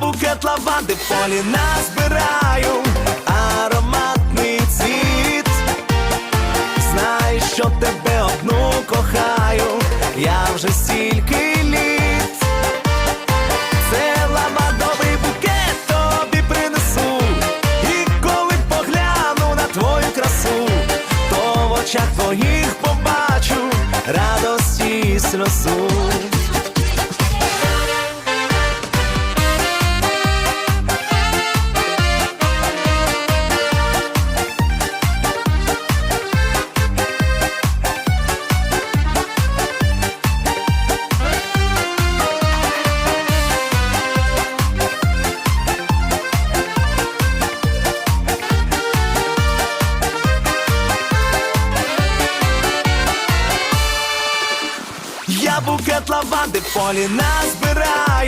Букет лаванди в полі назбираю, ароматний цвіт. Знай, що тебе одну кохаю, я вже стільки літ. Це ламадовий букет тобі принесу. І коли погляну на твою красу, то в очах твоїх побачу радості і сльозу. Букет лаванди. В полі назбираю,